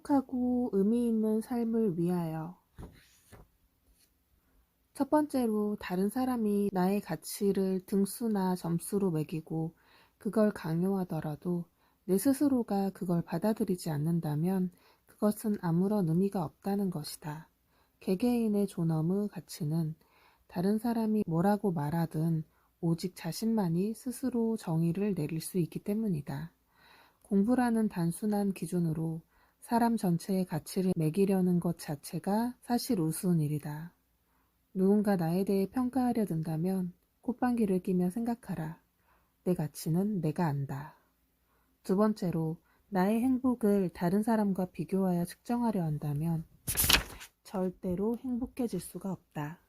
행복하고 의미 있는 삶을 위하여. 첫 번째로 다른 사람이 나의 가치를 등수나 점수로 매기고 그걸 강요하더라도 내 스스로가 그걸 받아들이지 않는다면 그것은 아무런 의미가 없다는 것이다. 개개인의 존엄의 가치는 다른 사람이 뭐라고 말하든 오직 자신만이 스스로 정의를 내릴 수 있기 때문이다. 공부라는 단순한 기준으로 사람 전체의 가치를 매기려는 것 자체가 사실 우스운 일이다. 누군가 나에 대해 평가하려 든다면 콧방귀를 끼며 생각하라. 내 가치는 내가 안다. 두 번째로 나의 행복을 다른 사람과 비교하여 측정하려 한다면 절대로 행복해질 수가 없다.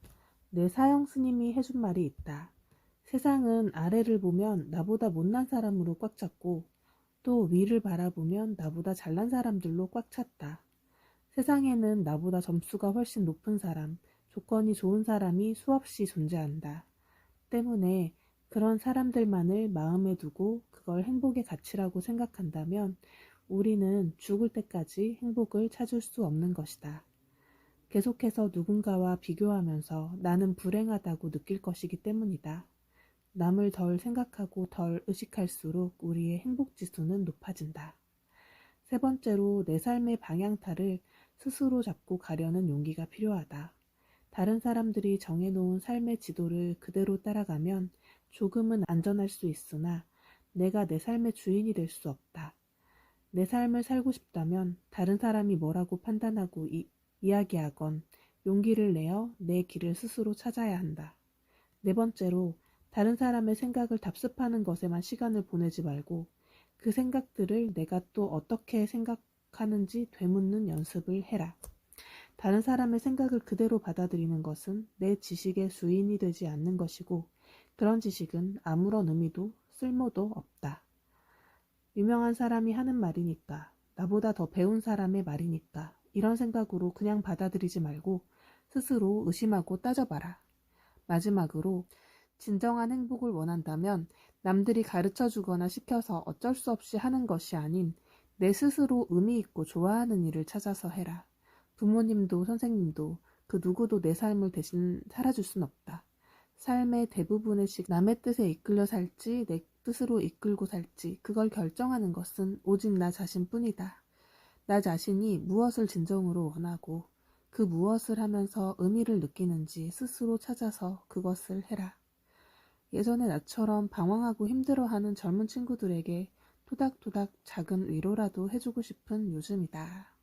내 사형 스님이 해준 말이 있다. 세상은 아래를 보면 나보다 못난 사람으로 꽉 찼고 또 위를 바라보면 나보다 잘난 사람들로 꽉 찼다. 세상에는 나보다 점수가 훨씬 높은 사람, 조건이 좋은 사람이 수없이 존재한다. 때문에 그런 사람들만을 마음에 두고 그걸 행복의 가치라고 생각한다면 우리는 죽을 때까지 행복을 찾을 수 없는 것이다. 계속해서 누군가와 비교하면서 나는 불행하다고 느낄 것이기 때문이다. 남을 덜 생각하고 덜 의식할수록 우리의 행복 지수는 높아진다. 세 번째로 내 삶의 방향타를 스스로 잡고 가려는 용기가 필요하다. 다른 사람들이 정해놓은 삶의 지도를 그대로 따라가면 조금은 안전할 수 있으나 내가 내 삶의 주인이 될 수 없다. 내 삶을 살고 싶다면 다른 사람이 뭐라고 판단하고 이, 이야기하건 용기를 내어 내 길을 스스로 찾아야 한다. 네 번째로 다른 사람의 생각을 답습하는 것에만 시간을 보내지 말고 그 생각들을 내가 또 어떻게 생각하는지 되묻는 연습을 해라. 다른 사람의 생각을 그대로 받아들이는 것은 내 지식의 주인이 되지 않는 것이고 그런 지식은 아무런 의미도 쓸모도 없다. 유명한 사람이 하는 말이니까, 나보다 더 배운 사람의 말이니까, 이런 생각으로 그냥 받아들이지 말고 스스로 의심하고 따져봐라. 마지막으로, 진정한 행복을 원한다면 남들이 가르쳐 주거나 시켜서 어쩔 수 없이 하는 것이 아닌 내 스스로 의미 있고 좋아하는 일을 찾아서 해라. 부모님도 선생님도 그 누구도 내 삶을 대신 살아줄 순 없다. 삶의 대부분의씩 남의 뜻에 이끌려 살지 내 뜻으로 이끌고 살지 그걸 결정하는 것은 오직 나 자신뿐이다. 나 자신이 무엇을 진정으로 원하고 그 무엇을 하면서 의미를 느끼는지 스스로 찾아서 그것을 해라. 예전에 나처럼 방황하고 힘들어하는 젊은 친구들에게 토닥토닥 작은 위로라도 해주고 싶은 요즘이다.